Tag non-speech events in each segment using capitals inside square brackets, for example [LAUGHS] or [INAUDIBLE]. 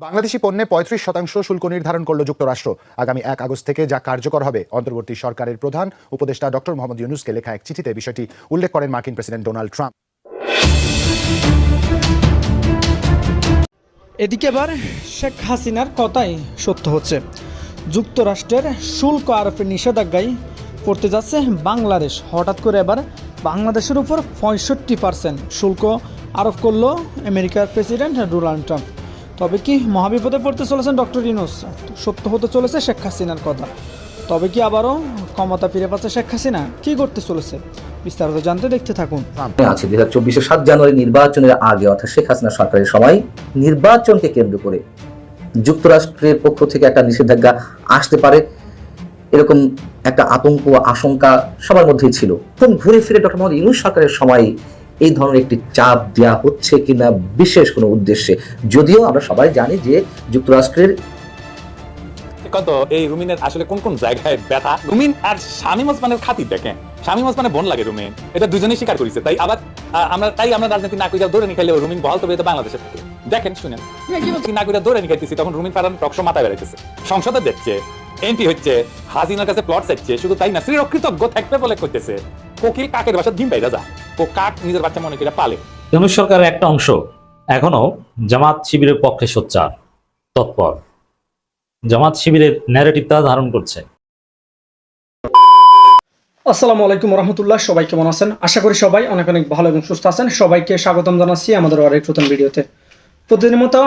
বাংলাদেশি পণ্যে পঁয়ত্রিশ শতাংশ শুল্ক নির্ধারণ করল যুক্তরাষ্ট্র। আগামী এক আগস্ট থেকে যা কার্যকর হবে, অন্তর্বর্তী সরকারের প্রধান উপদেষ্টা ডক্টর মোহাম্মদ ইউনুসকে লেখা এক চিঠিতে বিষয়টি উল্লেখ করেন মার্কিন প্রেসিডেন্ট ডোনাল্ড ট্রাম্প। এদিকে এবার শেখ হাসিনার কথাই সত্য হচ্ছে। যুক্তরাষ্ট্রের শুল্ক আরোপের নিষেধাজ্ঞায় পড়তে যাচ্ছে বাংলাদেশ। হঠাৎ করে এবার বাংলাদেশের উপর পঁয়ষট্টি পার্সেন্ট শুল্ক আরোপ করল আমেরিকার প্রেসিডেন্ট ডোনাল্ড ট্রাম্প। তবে কি মহাবিপদে পড়তে চলেছেন ডক্টর ইউনুস? সত্য হতে চলেছে শেখ হাসিনার কথা। তবে কি আবারও ক্ষমতা ফিরে পাচ্ছে শেখ হাসিনা? কী করতে চলেছে? বিস্তারিত জানতে দেখতে থাকুন। আছে দুই হাজার সাত জানুয়ারি নির্বাচনের আগে, অর্থাৎ শেখ হাসিনা সরকারের সময়, নির্বাচনকে কেন্দ্র করে যুক্তরাষ্ট্রের পক্ষ থেকে একটা নিষেধাজ্ঞা আসতে পারে। এরকম একটা আতঙ্ক, আশঙ্কা সবার মধ্যেই ছিল। তখন ঘুরে ফিরে ডক্টর মোহাম্মদ ইউনুস সরকারের সময় এই ধরনের একটি চাপ দেওয়া হচ্ছে কিনা বিশেষ কোনো উদ্দেশ্যে? যদিও আমরা সবাই জানি যে যুক্তরাষ্ট্রের কত এই রুমিনের আসলে কোন কোন জায়গায় ব্যথা? রুমিন আর খাতির দেখেন। বোন লাগে রুমিন। এটা দুজনেই স্বীকার করেছে। তাই আবার আমরা, তাই আমরা রাজনীতি না দৌড়ে নিখাইলে রুমিন বহাল বাংলাদেশে থাকে। দেখেন, শুনেন। না কইরা দৌড়ে নিখাইতেছি তখন রুমিন টকশো মাথায় বেড়াইতেছে। সংসদে দেখছে, এমপি হচ্ছে কাছে প্লট চাইছে, শুধু তাই না শ্রী কৃতজ্ঞ থাকবে বলে করতেছে কোকিল কাকের বাসা ডিম বাইরা যা। ও কাক নিজের বাচ্চা মনে করে পালে। ইউনুস সরকারের একটা অংশ এখনও জামাত শিবিরের পক্ষে সোচ্চার তৎপর। জামাত শিবিরের ন্যারেটিভ তারা ধারণ করছে। আসসালামু আলাইকুম রহমতুল্লাহ সবাই কেমন আছেন? আশা করি সবাই অনেক অনেক ভালো এবং সুস্থ আছেন। সবাইকে স্বাগতম জানাচ্ছি আমাদের আরেক নতুন ভিডিওতে। প্রতিদিনের মতো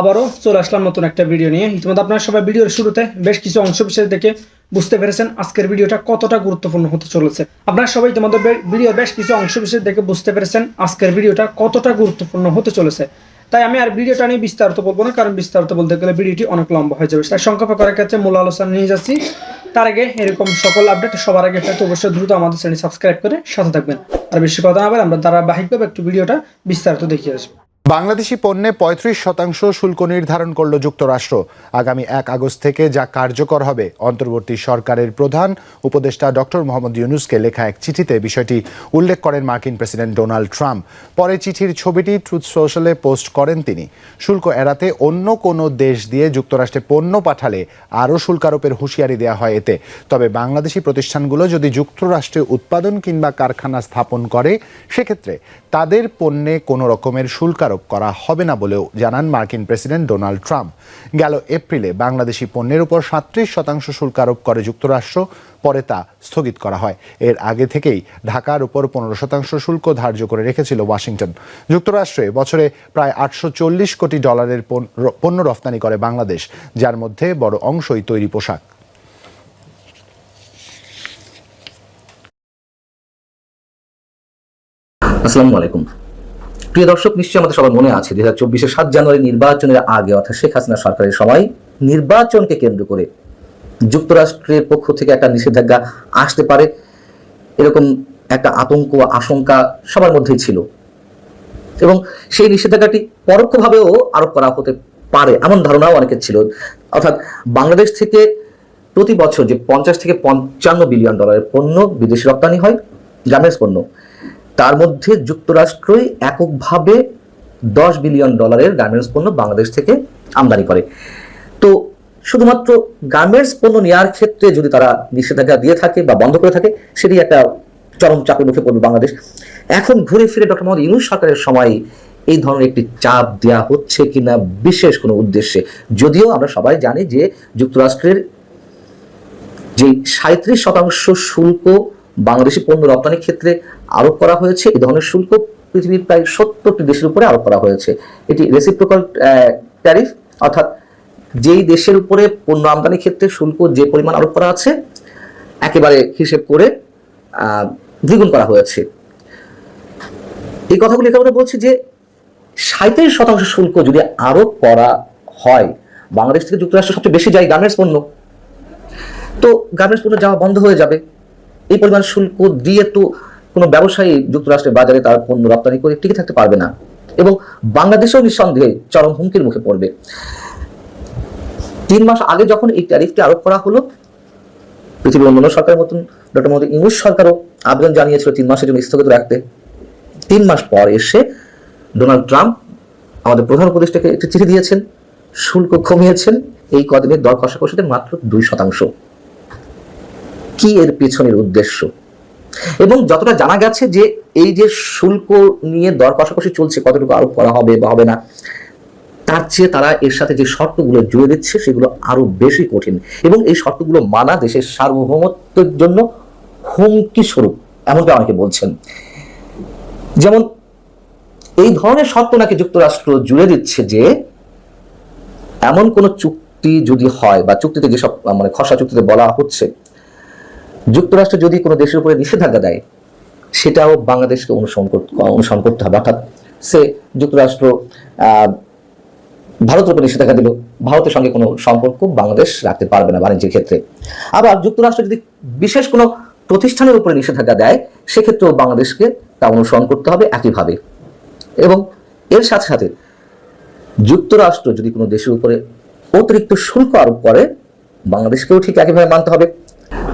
আবারও চলে আসলাম নতুন একটা ভিডিও নিয়ে। ইতিমধ্যে আপনারা সবাই ভিডিওর শুরুতে বেশ কিছু অংশ বিশেষ দেখে বুঝতে পেরেছেন আজকের ভিডিওটা কতটা গুরুত্বপূর্ণ হতে চলেছে। আপনারা সবাই তোমাদের ভিডিওর বেশ কিছু অংশ বিশেষ দেখে বুঝতে পেরেছেন আজকের ভিডিওটা কতটা গুরুত্বপূর্ণ হতে চলেছে। তাই আমি আর ভিডিওটা নিয়ে বিস্তারিত বলব না, কারণ বিস্তারিত বলতে গেলে ভিডিওটি অনেক লম্বা হয়ে যাবে। তাই সংক্ষেপে করার ক্ষেত্রে মূল আলোচনা নিয়ে যাচ্ছি। তার আগে এরকম সকল আপডেট সবার আগে পেতে অবশ্যই দ্রুত আমাদের চ্যানেল সাবস্ক্রাইব করে সাথে থাকবেন। আর বেশি কথা না বলে আমরা ধারাবাহিকভাবে একটু ভিডিওটা বিস্তারিত দেখিয়ে আসব। বাংলাদেশি পণ্যে পঁয়ত্রিশ শতাংশ শুল্ক নির্ধারণ করল যুক্তরাষ্ট্র। আগামী এক আগস্ট থেকে যা কার্যকর হবে, অন্তর্বর্তী সরকারের প্রধান উপদেষ্টা ডক্টর মোহাম্মদ ইউনুসকে লেখা এক চিঠিতে বিষয়টি উল্লেখ করেন মার্কিন প্রেসিডেন্ট ডোনাল্ড ট্রাম্প। পরে চিঠির ছবিটি ট্রুথ সোশ্যালে পোস্ট করেন তিনি। শুল্ক এড়াতে অন্য কোনো দেশ দিয়ে যুক্তরাষ্ট্রে পণ্য পাঠালে আরও শুল্কারোপের হুঁশিয়ারি দেওয়া হয় এতে। তবে বাংলাদেশি প্রতিষ্ঠানগুলো যদি যুক্তরাষ্ট্রে উৎপাদন কিংবা কারখানা স্থাপন করে, সেক্ষেত্রে তাদের পণ্যে কোনো রকমের শুল্কারোপ করা হবে না বলেও জানান মার্কিন প্রেসিডেন্ট ডোনাল্ড ট্রাম্প। গেল এপ্রিলে বাংলাদেশি পণ্যের উপর সাঁত্রিশ শতাংশ শুল্ক আরোপ করে যুক্তরাষ্ট্র, পরে তা স্থগিত করা হয়। এর আগে থেকেই ঢাকার উপর পনেরো শতাংশ শুল্ক ধার্য করে রেখেছিল ওয়াশিংটন। যুক্তরাষ্ট্রে বছরে প্রায় আটশো চল্লিশ কোটি ডলারের পণ্য রফতানি করে বাংলাদেশ, যার মধ্যে বড় অংশই তৈরি পোশাক। আসসালামু আলাইকুম। প্রিয় দর্শক, নিশ্চয়ই আমাদের সবার মনে আছে দুই হাজার চব্বিশের সাত জানুয়ারি নির্বাচনের আগে অর্থাৎ শেখ হাসিনা সরকারের সময় নির্বাচনকে কেন্দ্র করে যুক্তরাষ্ট্রের পক্ষ থেকে একটা নিষেধাজ্ঞা আসতে পারে। এরকম একটা আতঙ্ক আশঙ্কা সবার মধ্যেই ছিল। এবং সেই নিষেধাজ্ঞাটি পরোক্ষভাবেও আরোপ করা হতে পারে, এমন ধারণাও অনেকের ছিল। অর্থাৎ বাংলাদেশ থেকে প্রতি বছর যে পঞ্চাশ থেকে পঞ্চান্ন বিলিয়ন ডলারের পণ্য বিদেশি রপ্তানি হয় গার্মেন্টস পণ্য তার মধ্যে যুক্তরাষ্ট্রই এককভাবে দশ বিলিয়ন ডলারের গার্মেন্টস পণ্য বাংলাদেশ থেকে আমদানি করে। তো শুধুমাত্র গার্মেন্টস পণ্য নেওয়ার ক্ষেত্রে যদি তারা নিষেধাজ্ঞা দিয়ে থাকে বা বন্ধ করে থাকে, সেটি একটা চরম চাপের মুখে পড়বে বাংলাদেশ। এখন ঘুরে ফিরে ডক্টর মোহাম্মদ ইউনুস সরকারের সময় এই ধরনের একটি চাপ দেওয়া হচ্ছে কিনা বিশেষ কোনো উদ্দেশ্যে? যদিও আমরা সবাই জানি যে যুক্তরাষ্ট্রের যে সাঁত্রিশ শতাংশ শুল্ক বাংলাদেশি পণ্য রপ্তানির ক্ষেত্রে আরোপ করা হয়েছে। এই ধরনের শুল্ক পৃথিবীর প্রায় সত্তরটি দেশের উপরে আরোপ করা হয়েছে। এটি রেসিপ্রোকাল ট্যারিফ অর্থাৎ যেই দেশের উপরে পণ্য আমদানির ক্ষেত্রে শুল্ক যে পরিমাণ আরোপ করা আছে, একেবারে হিসেব করে দ্বিগুণ করা হয়েছে। এই কথাগুলি একেবারে বলছি যে সাঁত্রিশ শতাংশ শুল্ক যদি আরোপ করা হয়, বাংলাদেশ থেকে যুক্তরাষ্ট্র সবচেয়ে বেশি যায় গার্মেন্টস পণ্য। তো গার্মেন্টস পণ্য যাওয়া বন্ধ হয়ে যাবে। এই পরিমাণ শুল্ক দিয়ে তো কোনো ব্যবসায়ী যুক্তরাষ্ট্রের বাজারে তার পণ্য রপ্তানি করে টিকে থাকতে পারবে না এবং বাংলাদেশেও নিঃসন্দেহে চরম হুমকির মুখে পড়বে। তিন মাস আগে যখন এই ট্যারিফটি আরোপ করা হলো, পৃথিবীর অন্যান্য সরকারের মতন ডক্টর মোহাম্মদ ইংলিশ সরকারও আবেদন জানিয়েছিল তিন মাসের জন্য স্থগিত রাখতে। তিন মাস পর এসে ডোনাল্ড ট্রাম্প আমাদের প্রধান উপদেষ্টাকে একটি চিঠি দিয়েছেন, শুল্ক কমিয়েছেন, এই কদিনের দর কষাকষিতে মাত্র দুই শতাংশ। কি এর পেছনের উদ্দেশ্য? এবং যতটা জানা গেছে যে এই যে শুল্ক নিয়ে দর কষাকষি চলছে, কতটুকু আরোপ করা হবে বা হবে না, তার চেয়ে তারা এর সাথে যে শর্তগুলো জুড়ে দিচ্ছে, সেগুলো আরও বেশি কঠিন। এবং এই শর্তগুলো মানা দেশের সার্বভৌমত্বের জন্য হুমকি স্বরূপ, এমনটা অনেকে বলছেন। যেমন এই ধরনের শর্ত নাকি যুক্তরাষ্ট্র জুড়ে দিচ্ছে যে, এমন কোন চুক্তি যদি হয় বা চুক্তিতে যেসব মানে খসড়া চুক্তিতে বলা হচ্ছে যুক্তরাষ্ট্র যদি কোনো দেশের উপরে নিষেধাজ্ঞা দেয়, সেটাও বাংলাদেশকে অনুসরণ করতে অনুসরণ করতে হবে। অর্থাৎ সে যুক্তরাষ্ট্র ভারতের উপর নিষেধাজ্ঞা দিল ভারতের সঙ্গে কোনো সম্পর্ক বাংলাদেশ রাখতে পারবে না বাণিজ্যের ক্ষেত্রে। আবার যুক্তরাষ্ট্র যদি বিশেষ কোনো প্রতিষ্ঠানের উপরে নিষেধাজ্ঞা দেয়, সেক্ষেত্রেও বাংলাদেশকে তা অনুসরণ করতে হবে একইভাবে। এবং এর সাথে সাথে যুক্তরাষ্ট্র যদি কোনো দেশের উপরে অতিরিক্ত শুল্ক আরোপ করে, বাংলাদেশকেও ঠিক একইভাবে মানতে হবে।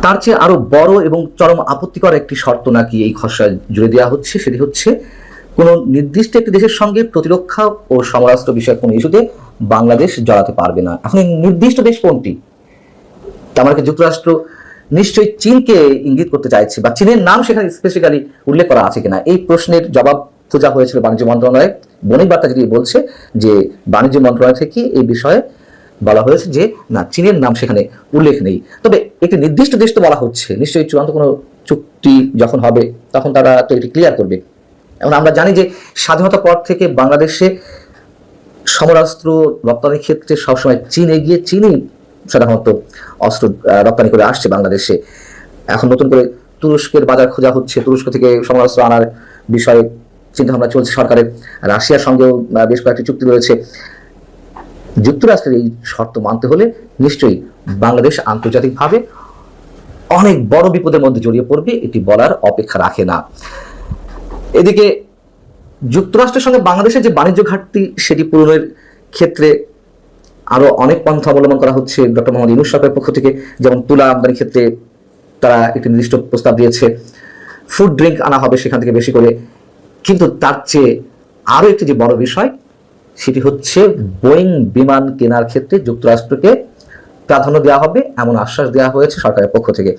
তার চেয়ে আরও বড় এবং চরম আপত্তিকর একটি শর্ত নাকি এই খসড়ায় জুড়ে দেওয়া হচ্ছে, সেটি হচ্ছে কোনো নির্দিষ্ট একটি দেশের সঙ্গে প্রতিরক্ষা ও সমরাস্ত্র বিষয়ক কোনো ইস্যুতে বাংলাদেশ জড়াতে পারবে না। এখন নির্দিষ্ট দেশ কোনটি? তার মানে কি যুক্তরাষ্ট্র নিশ্চয়ই চীনকে ইঙ্গিত করতে চাইছে বা চীনের নাম সেখানে স্পেসিফিক্যালি উল্লেখ করা আছে কিনা? এই প্রশ্নের জবাব খোঁজা হয়েছিল বাণিজ্য মন্ত্রণালয়ে। বণিক বার্তা যদি বলছে যে বাণিজ্য মন্ত্রণালয় থেকে এই বিষয়ে বলা হয়েছে যে, না, চীনের নাম সেখানে উল্লেখ নেই। তবে একটি নির্দিষ্ট দেশ তো বলা হচ্ছে, নিশ্চয়ই চূড়ান্ত কোনো চুক্তি যখন হবে, তখন তারা তো এটি ক্লিয়ার করবে। এবং আমরা জানি যে স্বাধীনতার পর থেকে বাংলাদেশে সমরাস্ত্র রপ্তানির ক্ষেত্রে সবসময় চীন এগিয়ে, চীনই সাধারণত অস্ত্র রপ্তানি করে আসছে বাংলাদেশে। এখন নতুন করে তুরস্কের বাজার খোঁজা হচ্ছে, তুরস্ক থেকে সমরাস্ত্র আনার বিষয়ে চিন্তা ভাবনা চলছে সরকারের। রাশিয়ার সঙ্গেও বেশ কয়েকটি চুক্তি রয়েছে। যুক্তরাষ্ট্রের এই শর্ত মানতে হলে নিশ্চয়ই বাংলাদেশ আন্তর্জাতিকভাবে অনেক বড় বিপদের মধ্যে জড়িয়ে পড়বে, এটি বলার অপেক্ষা রাখে না। এদিকে যুক্তরাষ্ট্রের সঙ্গে বাংলাদেশের যে বাণিজ্য ঘাটতি, সেটি পূরণের ক্ষেত্রে আরও অনেক পন্থা অবলম্বন করা হচ্ছে। ডক্টর মোহাম্মদ ইউনুস সরকারের পক্ষ থেকে যেমন তুলা আমদানির ক্ষেত্রে তারা একটি নির্দিষ্ট প্রস্তাব দিয়েছে ফুড ড্রিঙ্ক আনা হবে সেখান থেকে বেশি করে। কিন্তু তার চেয়ে আরও একটি যে বড় বিষয় সেটি হচ্ছে বোয়িং বিমান কেনার ক্ষেত্রে যুক্তরাষ্ট্রকে প্রাধান্য দেওয়া হবে এমন আশ্বাস দেওয়া হয়েছে সরকারের পক্ষ থেকে।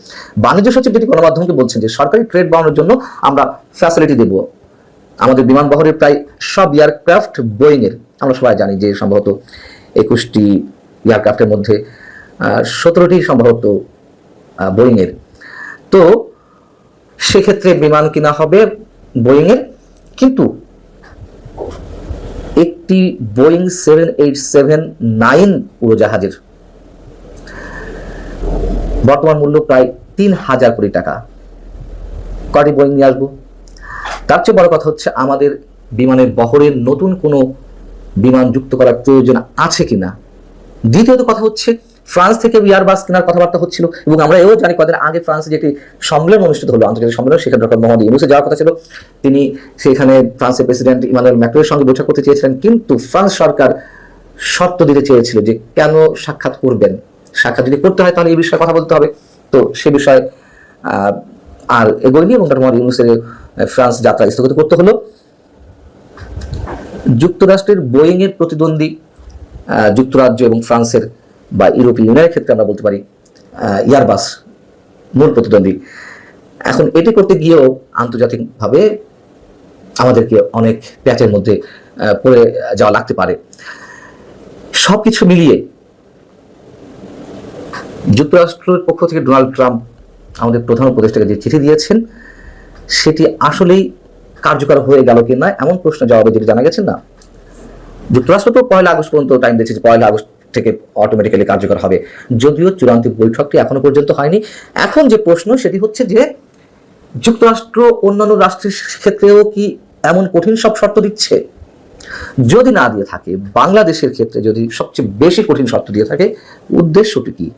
বাণিজ্য সচিব যেটি গণমাধ্যমকে বলছেন যে সরকারি ট্রেড বাড়ানোর জন্য আমরা ফ্যাসিলিটি দেব। আমাদের বিমান বহরের প্রায় সব এয়ারক্রাফট বোয়িং এর আমরা সবাই জানি যে সম্ভবত একুশটি এয়ারক্রাফটের মধ্যে সতেরোটি সম্ভবত বোয়িং এর তো সেক্ষেত্রে বিমান কিনা হবে বোয়িং এর কিন্তু একটি Boeing seven eight seven nine উড়োজাহাজের। বর্তমান মূল্য প্রায় তিন হাজার কোটি টাকা। কটি বোয়িং নিয়ে আসব? তার চেয়ে বড় কথা হচ্ছে, আমাদের বিমানের বহরের নতুন কোনো বিমান যুক্ত করার প্রয়োজন আছে কিনা? দ্বিতীয়ত কথা হচ্ছে ফ্রান্স থেকে এয়ারবাস কেনার কথাবার্তা হচ্ছিল এবং আমরা এও জানি কদিন আগে ফ্রান্সে যেটি সম্মেলন অনুষ্ঠিত হলো, আন্তর্জাতিক সম্মেলন, সেখানে ডক্টর মোহাম্মদ ইউনুসে যাওয়ার কথা ছিল। তিনি সেখানে ফ্রান্সের প্রেসিডেন্ট ইমানুয়েল ম্যাক্রোর সঙ্গে বৈঠক করতে চেয়েছিলেন, কিন্তু ফ্রান্স সরকার শর্ত দিতে চেয়েছিল যে কেন সাক্ষাৎ করবেন। সাক্ষাৎ যদি করতে হয় তাহলে এই বিষয়ে কথা বলতে হবে। তো সে বিষয়ে আর এগোয়নি এবং ডক্টর মোহাম্মদ ইউনুসের ফ্রান্স যাত্রা স্থগিত করতে হলো। যুক্তরাষ্ট্রের বোয়িং এর প্রতিদ্বন্দ্বী যুক্তরাজ্য এবং ফ্রান্সের বা ইউরোপীয় ইউনিয়নের ক্ষেত্রে আমরা বলতে পারি ইয়ারবাস মূল প্রতিদ্বন্দ্বী। এখন এটি করতে গিয়েও আন্তর্জাতিকভাবে আমাদেরকে অনেক প্যাচের মধ্যে পড়ে যাওয়া লাগতে পারে। সবকিছু মিলিয়ে যুক্তরাষ্ট্রের পক্ষ থেকে ডোনাল্ড ট্রাম্প আমাদের প্রধান উপদেষ্টাকে যে চিঠি দিয়েছেন, সেটি আসলেই কার্যকর হয়ে গেল কি না, এমন প্রশ্ন জবাবে যেটি জানা গেছে না। যুক্তরাষ্ট্র তো পয়লা আগস্ট পর্যন্ত টাইম দিয়েছে, যে পয়লা আগস্ট থেকে অটোমেটিক্যালি কার্যকর হবে। যদিও চূড়ান্ত বৈঠকটি এখনও পর্যন্ত হয়নি। এখন যে প্রশ্ন, সেটি হচ্ছে যে, যুক্তরাষ্ট্র অন্যান্য রাষ্ট্রের ক্ষেত্রেও কি এমন কঠিন সব শর্ত দিচ্ছে? যদি না দিয়ে থাকে, বাংলাদেশের ক্ষেত্রে যদি সবচেয়ে বেশি কঠিন শর্ত দিয়ে থাকে, উদ্দেশ্যটি কি?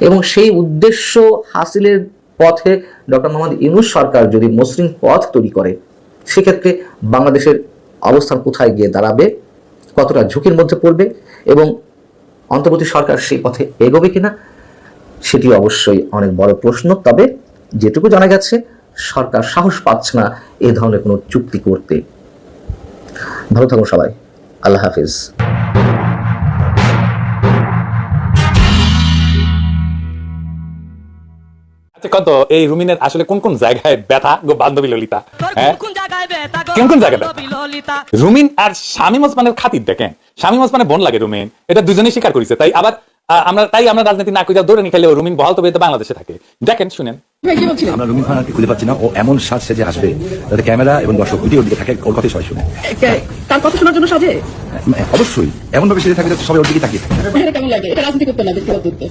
এবং সেই উদ্দেশ্য হাসিলের পথে ডক্টর মোহাম্মদ ইউনুস সরকার যদি মসৃণ পথ তৈরি করে, সেক্ষেত্রে বাংলাদেশের অবস্থান কোথায় গিয়ে দাঁড়াবে? কতটা ঝুঁকির মধ্যে পড়বে এবং অন্তর্বর্তী সরকার সেই পথে এগোবে কিনা সেটি অবশ্যই অনেক বড় প্রশ্ন। তবে যেটুকু জানা গেছে সরকার সাহস পাচ্ছে না এ ধরনের কোনো চুক্তি করতে। ভালো থাকুন সবাই। আল্লাহ হাফিজ। আচ্ছা, কত? এই রুমিনের আসলে কোন কোন জায়গায় ব্যথা? গো বান্ধবী ললিতা। হ্যাঁ? কোন কোন জায়গায় রুমিন আর শামীম ওসমানের খাতির দেখেন। শামীম ওসমানের বোন লাগে রুমিন এটা দুজনেই স্বীকার করেছে। তাই আবার আমরা তাই আমরা রাজনীতি না দৌড়ে নিখাইলেও রুমিন বহাল তবে বাংলাদেশে থাকে। দেখেন শুনেন। আমরা রুমিন খানকে খুঁজে পাচ্ছি না। ও এমন সাজ সেজে আসবে যাতে ক্যামেরা এবং দর্শক দিকে থাকে ওর কথাই সবাই শুনে। তার কথা শোনার জন্য সাজে? হ্যাঁ, অবশ্যই। এমন ভাবে সেজে যাতে সবাই ওর দিকে থাকে। কেমন লাগে? এটা রাজনীতি করতে না ব্যক্তিগত উদ্যোগ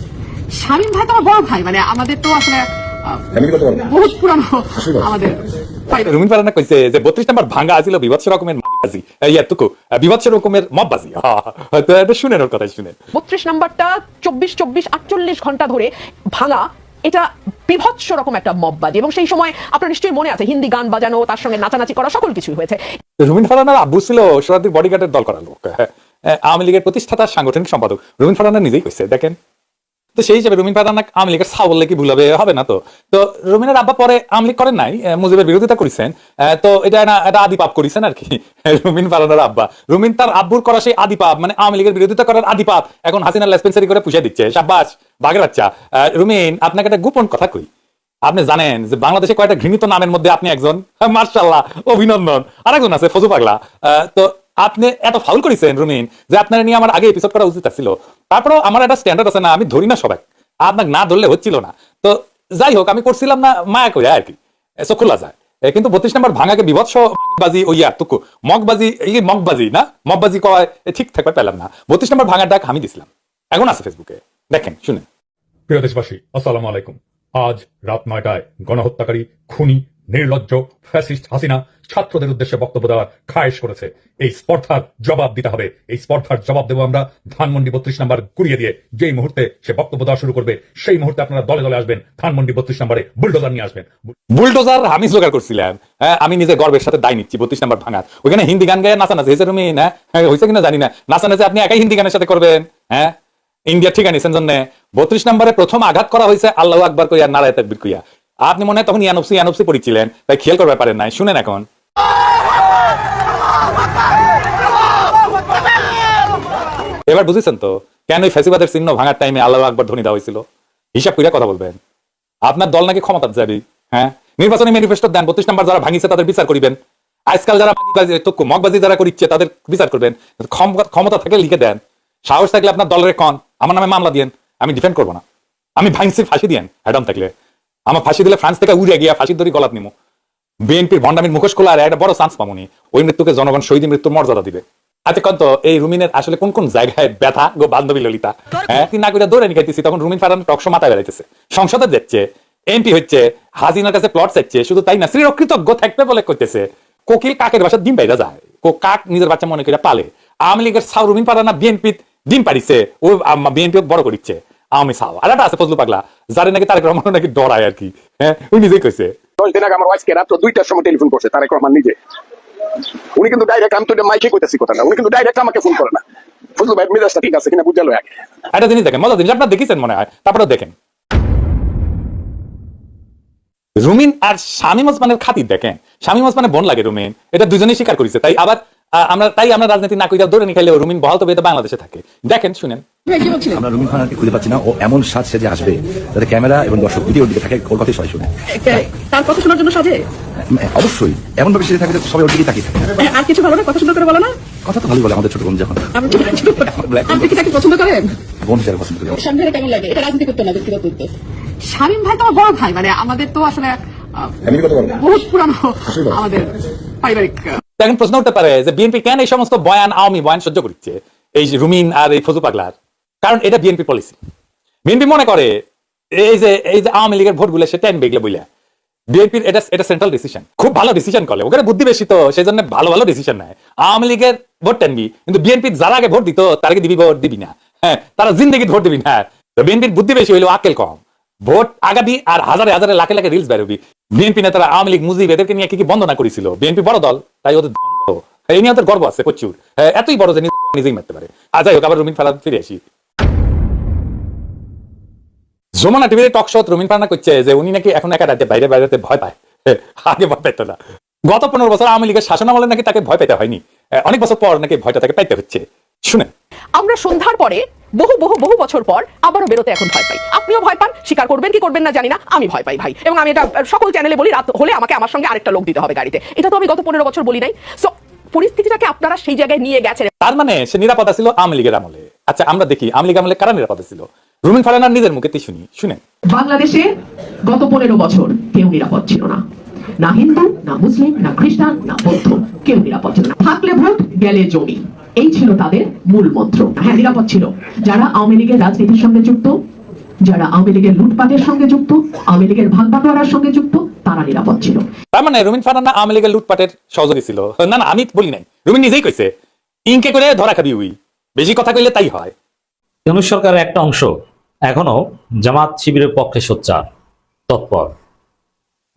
ভাই তো আমার বড় ভাই মানে আমাদের তো আসলে বহুত পুরানো আমাদের রুমিন ফারানা কইছে যে বত্রিশ নম্বর ভাঙ্গা আছিল বিভৎস রকমের মাগবাজি ইয়াতুকু বিভৎস রকমের মববাজি হ্যাঁ, তো এটা শুনেন ওর কথাই শুনেন। বত্রিশ নাম্বারটা চব্বিশ চব্বিশ আটচল্লিশ ঘণ্টা ধরে ভাঙা এটা বিভৎস রকম একটা মববাজি এবং সেই সময় আপনার নিশ্চয়ই মনে আছে হিন্দি গান বাজানো তার সঙ্গে নাচানাচি করা সকল কিছুই হয়েছে। রুমিন ফারানার আব্বু ছিল সরাদির বডিগার্ডের দল করা লোক। হ্যাঁ, আওয়ামী লীগের প্রতিষ্ঠাতা সাংগঠনিক সম্পাদক। রুমিন ফারানা নিজেই কইছে দেখেন তো সেই হিসেবে রুমিন ফারানা আওয়ামী লীগের ছাও বললে কি ভুল হবে না তো। তো রুমিনের আব্বা পরে আওয়ামী লীগ করেন নাই মুজিবের বিরোধিতা করেছেন। তো এটা না এটা আদি পাপ করেছেন আর কি, [LAUGHS] রুমিন ফারানার আব্বা। রুমিন তার আব্বুর করা সেই আদি পাপ মানে আওয়ামী লীগের বিরোধিতা করার আদি পাপ এখন হাসিনা লেসপেন্সারি করে পুষে দিচ্ছে। সাব্বাস, বাগের বাচ্চা। রুমিন, আপনাকে একটা গোপন কথা কই। আপনি জানেন যে বাংলাদেশে কয়েকটা ঘৃণিত নামের মধ্যে আপনি একজন। [LAUGHS] মার্শাল্লাহ অভিনন্দন। আরেকজন আছে, ফজু পাগলা। তো আপনি এত ফাউল করেছেন, রুমিন, যে আপনার নিয়ে আমার আগে এপিসোড করা উচিত ছিল। তারপরেও আমার একটা স্ট্যান্ডার্ড আছে না, আমি ধরি না সবাই। আপনাকে না ধরলে হচ্ছিল না। তো যাই হোক, আমি করছিলাম না মায়া করে আর কি। এসব খোলা যায়। কিন্তু বত্রিশ নম্বর ভাঙাকে বিভৎস বাজি ওই তুকু মগবাজি, এই মগবাজি না? মগবাজি কয় ঠিক থাকবে পেলাম না। বত্রিশ নম্বর ভাঙার ডাক আমি দিছিলাম। এখন আছে ফেসবুকে দেখেন, শুনেন। প্রিয় দেশবাসী, আসসালামু আলাইকুম। আজ রাত নয়টায় গণহত্যাকারী, খুনি, নির্লজ্জ, ফ্যাসিস্ট হাসিনা ছাত্রদের উদ্দেশ্যে বক্তব্য দেওয়ার খায়েশ করেছে। এই স্পর্ধার জবাব দিতে হবে। এই স্পর্ধার জবাব দেবো আমরা ধানমন্ডি বত্রিশ নাম্বার গুড়িয়ে দিয়ে। যেই মুহূর্তে সে বক্তব্য দেওয়া শুরু করবে সেই মুহূর্তে আপনারা দলে দলে আসবেন ধানমন্ডি বত্রিশ নাম্বারে বুলডোজার নিয়ে আসবেন। বুলডোজার আমি জোগাড় করছিলাম। হ্যাঁ আমি নিজে গর্বের সাথে দায় নিচ্ছি বত্রিশ নাম্বার ভাঙার। ওইখানে হিন্দি গান গায়ে নাচা নাচে তুমি না হ্যাঁ, হয়েছে কিনা জানি না। নাচা নাচে আপনি একাই হিন্দি গানের সাথে করবেন হ্যাঁ? ইন্ডিয়া ঠিক আনিছেন জন্য। বত্রিশ নম্বরে প্রথম আঘাত করা হয়েছে আল্লাহ আকবর কইয়া নারায় তাকবির কইয়া। আপনি মনে হয় তখন ইয়ানুপসি ইয়ানুপসি পড়িছিলেন তাই খেয়াল করতে পারেন নাই। শুনেন এখন। এবার বুঝেছেন তো, কেন ওই ফ্যাসিবাদের চিহ্ন ভাঙার টাইমে আল্লাহ আকবর ধ্বনি দেওয়া হয়েছিল? হিসাব কইরা কথা বলবেন। আপনার দল নাকি ক্ষমতা যাবে হ্যাঁ? নির্বাচনী ম্যানিফেস্টো দেন বত্রিশ নাম্বার যারা ভাঙিছে তাদের বিচার করিবেন। আজকাল যারা মগবাজি যারা করিচ্ছে তাদের বিচার করবেন। ক্ষমতা থাকলে লিখে দেন। সাহস থাকলে আপনার দলের কন, আমার নামে মামলা দিয়েন, আমি ডিফেন্ড করব না। আমি ভাঙছির ফাঁসি দিয়েন অ্যাডাম থাকলে। আমার ফাঁসি দিলে ফ্রান্স থেকে উড়ে গিয়া ফাঁসির দড়ি গলাত নিমু। বিএনপির ভণ্ডামির মুখোশ খোলা আর একটা বড় চান্স পামুনি ওই মৃত্যুকে জনগণ শহীদ মৃত্যুর মর্যাদা দিবে। আচ্ছা কত? এই রুমিনের আসলে কোন কোন জায়গায় ব্যথা? গো বান্ধবী ললিতা। হ্যাঁ? না করে দৌড়ে নিখাইতেছি তখন রুমিন ফারান টকশো মাথায় বেড়াইতেছে। সংসদে যাচ্ছে এমপি হচ্ছে হাজিনার কাছে প্লট চাইছে শুধু তাই না শ্রী থাকবে বলে করতেছে কোকিল কাকের বাসা ডিম বাইরা যায়। কো কাক নিজের বাচ্চা মনে করে পালে। আওয়ামী লীগের সাউ রুমিন পারানা বিএনপি ডিম পারিছে ও বিএনপি বড় করিচ্ছে। আওয়ামী সাউ। আর একটা আছে ফজলু পাগলা যারে নাকি তারেক রহমান নাকি ডরায় আর কি। হ্যাঁ? উনি নিজেই কইছে। দশ দিন আগে আমার দুইটার সময় টেলিফোন করছে তারেক রহমান নিজে। উনি কিন্তু ডাইরেক্ট আমি তো মাইকে কইতেছি কথা না উনি কিন্তু ডাইরেক্ট আমাকে ফোন করে না। ফজলু ভাই, মেজাজটা ঠিক আছে কিনা বুঝালো আগে। একটা জিনিস দেখেন মজা জিনিস, আপনারা দেখেছেন মনে হয়? তারপরে দেখেন। রুমিন আর শামীম ওসমানের খাতির দেখেন। শামীম ওসমানের বোন লাগে রুমিন। এটা দুজনেই স্বীকার করেছে। তাই আবার আমরা তাই আমরা রাজনীতি না কইরা দৌড়ে নিখাইলেও রুমিন বহাল তবে বাংলাদেশে থাকে। দেখেন শুনেন। কি আমরা রুমিন খানকে খুঁজে পাচ্ছি না ও এমন সাজ সেজে আসবে যাতে ক্যামেরা এবং দর্শক ওর দিকে থাকে ওর কথাই সবাই শুনে। তার কথা শোনার জন্য সাজে? হ্যাঁ, অবশ্যই এমন ভাবে সেজে থাকে যাতে সবাই ওর দিকে তাকিয়ে থাকে। আর কিছু ভালো না? কথা সুন্দর করে বলো না? কথা তো ভালোই বলে আমাদের ছোট বোন যখন। আপনি কি তাকে পছন্দ করেন? বোন হিসাবে পছন্দ করি। শামীম কেমন লাগে? এটা রাজনীতি করতে না ব্যক্তিগত উদ্যোগ। শামীম ভাই তো আমার বড় ভাই মানে আমাদের তো আসলে বহুত পুরানো আমাদের পারিবারিক এখন প্রশ্ন উঠতে পারে যে বিএনপি কেন এই সমস্ত বয়ান আওয়ামী বয়ান সহ্য করছে? এই রুমিন আর এই ফজু পাগলার। কারণ এটা বিএনপি পলিসি বিএনপি মনে করে, এই যে এই যে আওয়ামী লীগের ভোটগুলো সে টেন বেগলে বইলা। বিএনপির এটা এটা সেন্ট্রাল ডিসিশন খুব ভালো ডিসিশন করে ওখানে বুদ্ধি বেশি তো সেই জন্য ভালো ভালো ডিসিশন নেয়। আওয়ামী লীগের ভোট টানবি কিন্তু বিএনপির যারা আগে ভোট দিত তারকে দিবি ভোট দিবি না। হ্যাঁ তারা জিন্দগি ভোট দিবি না। বিএনপির বুদ্ধি বেশি হইল আকেল কম। ভোট আগাবি আর হাজারে হাজারে লাখে লাখে রিলস বেরোবি বিএনপি নেতারা আওয়ামী লীগ মুজিব এদেরকে নিয়ে কি কি বন্দনা করেছিল? বিএনপি বড় দল তাই ওদের এই নিয়ে ওদের গর্ব আছে প্রচুর। হ্যাঁ, এতই বড় যে নিজেই মারতে পারে। আর যাই হোক আবার রুমিন ফারাদ ফিরে আসি। যমুনা টিভিতে টক শোত রুমিন ফারানা করছে যে উনি নাকি এখন একা রাতে বাইরে বাইরেতে ভয় পায়। আগে ভয় পেত না। গত পনেরো বছর আওয়ামী লীগের শাসনামলে নাকি তাকে ভয় পেতে হয়নি। অনেক বছর পর নাকি ভয়টা তাকে পাইতে হচ্ছে। শুনে আমরা সন্ধ্যার পরে বহু বহু বহু বছর পর আবারও বেরোতে এখন ভয় পাই। আপনিও ভয় পান স্বীকার করবেন কি করবেন না জানি না আমি ভয় পাই ভাই। এবং আমি এটা সকল চ্যানেলে বলি রাত হলে আমাকে আমার সঙ্গে আরেকটা লোক দিতে হবে গাড়িতে। এটা তো আমি গত পনেরো বছর বলি নাই। সো পরিস্থিতিটাকে আপনারা সেই জায়গায় নিয়ে গেছেন। তার মানে সে নিরাপত্তা ছিল আওয়ামী লীগের আমলে। আচ্ছা আমরা দেখি আওয়ামী লীগ আমলে কারা নিরাপত্তা ছিল রুমিন ফারানার নিজের মুখে শুনি শুনেন। বাংলাদেশে গত পনেরো বছর কেউ নিরাপদ ছিল না। না হিন্দু না মুসলিম না খ্রিস্টান না বৌদ্ধ। কেউ নিরাপদ ছিল না। থাকলে ভোট গেলে জমি। এই ছিল তাদের মূল মন্ত্র। হ্যাঁ নিরাপদ ছিল। যারা আওয়ামী লীগের রাজনীতির সঙ্গে যুক্ত যারা আওয়ামী লীগের লুটপাটের সঙ্গে যুক্ত আওয়ামী লীগের ভাগ বাটোয়ারার সঙ্গে যুক্ত তারা নিরাপদ ছিল। তার মানে রুমিন ফারানা আওয়ামী লীগের লুটপাটের সহযোগী ছিল। না না আমি বলি নাই। রুমিন নিজেই কইছে ইনকে করে ধরা খাবি উই। বেশি কথা কইলে তাই হয়। ইউনুস সরকারের একটা অংশ এখনও জামাত শিবিরের পক্ষে সোচ্চার। তৎপর।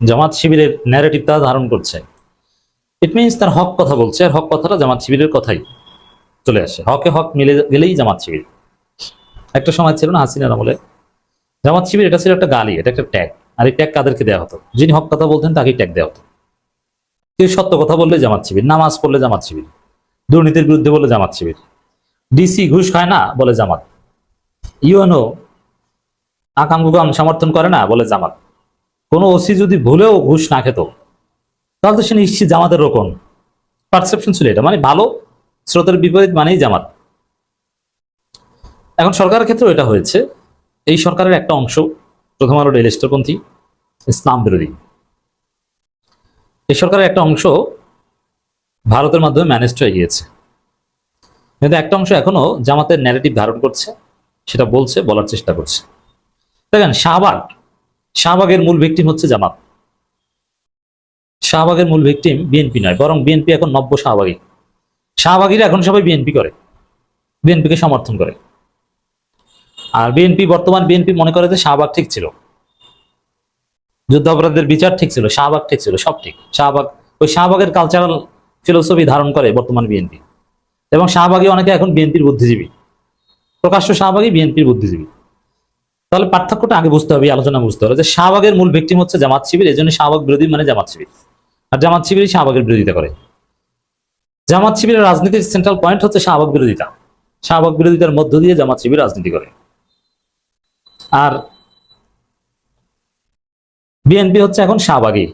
জামাত শিবিরের ন্যারেটিভ তারা ধারণ করছে। ইট মিনস তার হক কথা বলছে, আর হক কথাটা জামাত শিবিরের কথাই চলে আসে। হকে হক মিলে গেলেই জামাত শিবির। একটা সময় ছিল না হাসিনার আমলে। জামাত শিবির, এটা ছিল একটা গালি, এটা একটা ট্যাগ আর এই ট্যাগ কাদেরকে দেওয়া হতো? যিনি হক কথা বলতেন, তাকেই ট্যাগ দেওয়া হতো। কেউ সত্য কথা বললে জামাত শিবির, নামাজ পড়লে জামাত শিবির, দুর্নীতির বিরুদ্ধে বলে জামাত শিবির, ডিসি ঘুষ খায় না, বলে জামাত। ইউএনও আকাম সমর্থন করে না, বলে জামাত। কোনো ওসি যদি ভুলেও ঘুষ না খেত, তাহলে তো সে নিশ্চিত জামাতের রোকন। পারসেপশন ছিল এটা মানে ভালো, স্রোতের বিপরীত মানেই জামাত। এখন সরকারের ক্ষেত্রেও এটা হয়েছে। এই সরকারের একটা অংশ, প্রথম আলো ডেল স্টোরপন্থী, ইসলাম বিরোধী। এই সরকারের একটা অংশ ভারতের মাধ্যমে ম্যানেজ হয়ে গিয়েছে। কিন্তু একটা অংশ এখনও জামাতের ন্যারেটিভ ধারণ করছে, সেটা বলছে, বলার চেষ্টা করছে। দেখেন শাহবাগ শাহবাগের মূল ভিকটিম হচ্ছে জামাত। শাহবাগের মূল ভিকটিম বিএনপি নয়, বরং বিএনপি এখন নব্য শাহবাগী। শাহবাগীরা এখন সবাই বিএনপি করে বিএনপিকে সমর্থন করে। আর বিএনপি বর্তমান বিএনপি মনে করে যে শাহবাগ ঠিক ছিল। যুদ্ধাপরাধের বিচার ঠিক ছিল, শাহবাগ ঠিক ছিল, সব ঠিক। শাহবাগ, ওই শাহবাগের কালচারাল ফিলোসফি ধারণ করে বর্তমান বিএনপি এবং শাহবাগী অনেকে এখন বিএনপির বুদ্ধিজীবী। প্রকাশ্য শাহবাগী বিএনপির বুদ্ধিজীবী। তাহলে পার্থক্যটা আগে বুঝতে হবে আলোচনা বুঝতে হবে। যে শাহবাগের মূল ভিক্টিম হচ্ছে জামাত শিবির এই জন্য শাহবাগ বিরোধী মানে জামাত শিবির। আর জামাত শিবিরই শাহবাগের বিরোধিতা করে। জামাত শিবিরের রাজনীতির সেন্ট্রাল পয়েন্ট হচ্ছে শাহবাগ বিরোধিতা। শাহবাগ বিরোধিতার মধ্য দিয়ে জামাত শিবির রাজনীতি করে। আর বিএনপি হচ্ছে এখন শাহবাগী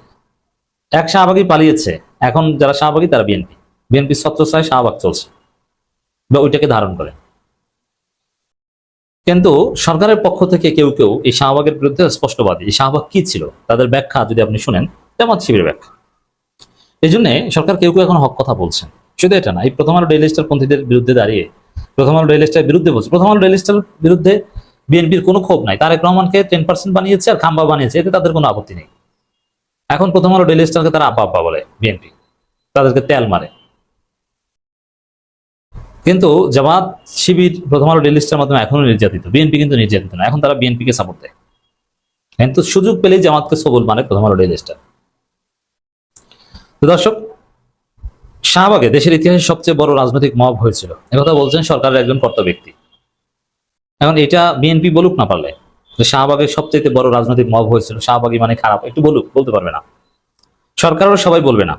এক শাহবাগী পালিয়েছে। এখন যারা শাহবাগী তারা বিএনপি। বিএনপি ছত্রছায় শাহবাগ চলছে। বা ওইটাকে ধারণ করে। কিন্তু সরকারের পক্ষ থেকে কেউ কেউ এই শাহবাগের বিরুদ্ধে স্পষ্টবাদী। এই শাহবাগ কি ছিল? তাদের ব্যাখ্যা যদি আপনি শুনেন, জামাত শিবিরের ব্যাখ্যা। এই জন্য সরকার কেউ কেউ এখন হক কথা বলছেন। শুধু এটা না, এই প্রথম আলো ডেইলি স্টার পন্থীদের বিরুদ্ধে দাঁড়িয়ে প্রথম আলো ডেইলি স্টার বিরুদ্ধে বলছে প্রথম আলো ডেইলি স্টার বিরুদ্ধে বিএনপির কোনো ক্ষোভ নাই। তারেক রহমানকে টেন পার্সেন্ট বানিয়েছে আর খাম্বা বানিয়েছে, এতে তাদের কোনো আপত্তি নেই। এখন প্রথম আলো ডেইলি স্টারকে তারা আব্বা আব্বা বলে বিএনপি। তাদেরকে তেল মারে। কিন্তু জামাত শিবির প্রথম আলো ডেলি স্টার মাধ্যমে এখনও নির্যাতিত। বিএনপি কিন্তু নির্যাতিত না। এখন তারা বিএনপিকে সাপোর্ট দেয়। কিন্তু সুযোগ পেলেই জামাতকে সবল মানে প্রথম আলো ডেলি স্টার। তো দর্শক, শাহবাগে দেশের ইতিহাসে সবচেয়ে বড় রাজনৈতিক মব হয়েছিল। একথা বলছেন সরকারের একজন কর্তা ব্যক্তি। এখন এটা বিএনপি বলুক না পারলে শাহবাগের সবচেয়ে বড় রাজনৈতিক মব হয়েছিল শাহবাগী মানে খারাপ, একটু বলুক, বলতে পারবে না। সরকারও সবাই বলবে না।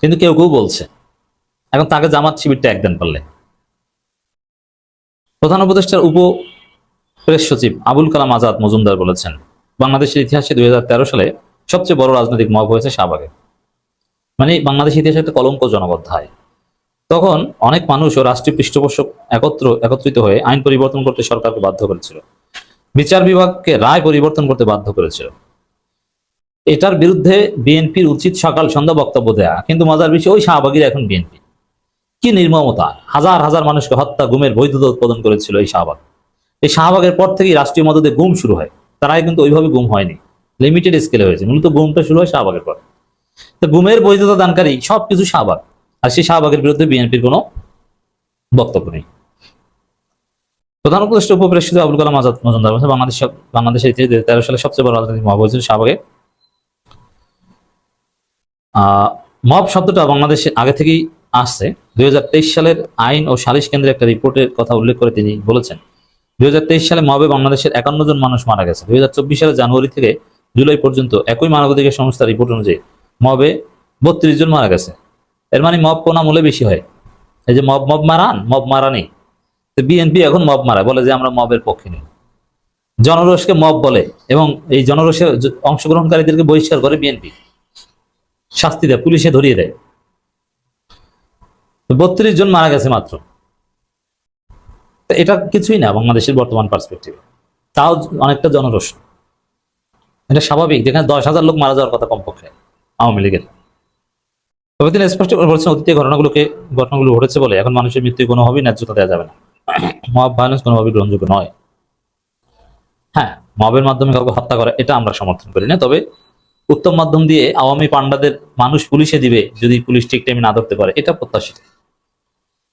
কিন্তু কেউ কেউ বলছে। এখন তাকে জামাত শিবিরটা একদিন পারলে প্রধান উপদেষ্টার উপ প্রেস সচিব আবুল কালাম আজাদ মজুমদার বলেছেন, বাংলাদেশের ইতিহাসে দুই হাজার তেরো সালে সবচেয়ে বড় রাজনৈতিক মব হয়েছে শাহবাগে। মানে বাংলাদেশ ইতিহাসে একটা কলঙ্ক জনবদ্ধ হয় তখন অনেক মানুষ ও রাষ্ট্রীয় পৃষ্ঠপোষক একত্র, একত্রিত হয়ে আইন পরিবর্তন করতে সরকারকে বাধ্য করেছিল। বিচার বিভাগকে রায় পরিবর্তন করতে বাধ্য করেছিল। এটার বিরুদ্ধে বিএনপির উচিত সকাল সন্ধ্যা বক্তব্য দেয়া, কিন্তু মজার বিষয় ওই শাহবাগীরা এখন বিএনপি। কি নির্মমতা? হাজার হাজার মানুষকে হত্যা, গুমের বৈধতা উৎপাদন করেছিল এই শাহবাগ। এই শাহবাগের পর থেকেই রাষ্ট্রীয় মদদে গুম শুরু হয়। তারাই কিন্তু ওইভাবে গুম হয়নি। লিমিটেড স্কেলে হয়েছে। মূলত গুমটা শুরু হয় শাহবাগের পর। তো গুমের বৈধতা দানকারী সবকিছু শাহবাগ। আর সেই শাহবাগের বিরুদ্ধে বিএনপির কোনো বক্তব্য নেই। প্রধান উপদেষ্টা উপপ্রেসিত আবুল কালাম আজাদ মজুমদার বলছে বাংলাদেশ বাংলাদেশের ইতিহাসে দুই তেরো সালে সবচেয়ে বড় রাজনৈতিক মহাব হয়েছিল শাহবাগে মব শব্দটা বাংলাদেশে আগে থেকেই আসছে। দুই সালের আইন ও সালিশ কেন্দ্রের একটা রিপোর্টের কথা উল্লেখ করে তিনি বলেছেন, দুই সালে মবে বাংলাদেশের একান্ন জন মানুষ মারা গেছে। দুই সালে জানুয়ারি থেকে জুলাই পর্যন্ত একই মানবাধিকার সংস্থার রিপোর্ট অনুযায়ী মবে বত্রিশ জন মারা গেছে। এর মানে মব কোন আমলে বেশি হয়? এই যে মব মব মারান মব মারা নেই। বিএনপি এখন মব মারা, বলে যে আমরা মবের পক্ষে নেই। জনরোষকে মব বলে এবং এই জনরোষে অংশগ্রহণকারীদেরকে বহিষ্কার করে বিএনপি। শাস্তি দেয়, পুলিশে ধরিয়ে দেয়। বত্রিশ জন মারা গেছে মাত্র। এটা কিছুই না বাংলাদেশের বর্তমান পার্সপেক্টিভে তাও অনেকটা জনরোষ এটা স্বাভাবিক, যেখানে দশ হাজার লোক মারা যাওয়ার কথা কমপক্ষে আওয়ামী লীগের। তবে তিনি স্পষ্ট করে বলছেন, অতীতে ঘটনাগুলোকে, ঘটনাগুলো ঘটেছে বলে। এখন মানুষের মৃত্যু কোনোভাবেই ন্যায্যতা দেওয়া যাবে না। মব ভায়োলেন্স কোনোভাবেই গ্রহণযোগ্য নয়। হ্যাঁ মবের মাধ্যমে কাউকে হত্যা করা, এটা আমরা সমর্থন করি না। তবে উত্তম মাধ্যম দিয়ে আওয়ামী পান্ডাদের মানুষ পুলিশে দিবে যদি পুলিশ ঠিক টাইমে না ধরতে পারে, এটা প্রত্যাশিত।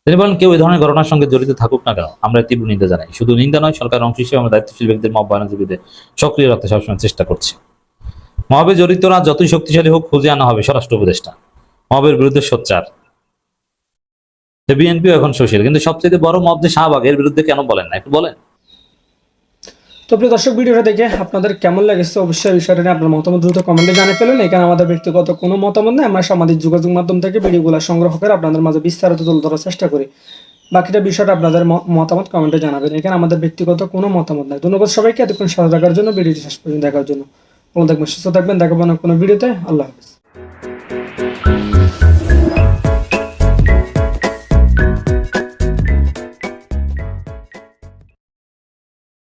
তিনি বলেন কেউ এই ধরনের ঘটনার সঙ্গে জড়িত থাকুক না কেন? আমরা তীব্র নিন্দা জানাই। শুধু নিন্দা নয় সরকার অংশ হিসেবে আমরা দায়িত্বশীল ব্যক্তিদের মব ভায়োলেন্সের সক্রিয় রাখতে সবসময় চেষ্টা করছি। মহাবে জড়িতরা যতই শক্তিশালী হোক খুঁজে আনা হবে স্বরাষ্ট্র উপদেষ্টা। মহাবের বিরুদ্ধে সোচ্চার। বিএনপিও এখন সোশ্যাল কিন্তু সবচেয়ে বড় মব যে শাহবাগ, এর বিরুদ্ধে কেন বলেন না? একটু বলেন। তো প্রিয় দর্শক, ভিডিওটা দেখে আপনাদের কেমন লেগেছে? অবশ্যই বিষয়টা নিয়ে আপনার মতামত দ্রুত কমেন্টে জানিয়ে ফেলুন। এখানে আমাদের ব্যক্তিগত কোনো মতামত নেই। আমরা সামাজিক যোগাযোগ মাধ্যম থেকে ভিডিওগুলো সংগ্রহ করে আপনাদের মাঝে বিস্তারিত তুলে ধরার চেষ্টা করি। বাকিটা বিষয়টা আপনাদের মতামত কমেন্টে জানাবেন। এখানে আমাদের ব্যক্তিগত কোনো মতামত নাই। ধন্যবাদ সবাইকে। এতক্ষণ সাথে থাকার জন্য, ভিডিওটি শেষ পর্যন্ত দেখার জন্য। ভালো থাকবেন, সুস্থ থাকবেন। দেখাবো না কোনো ভিডিওতে। আল্লাহ হাফিজ।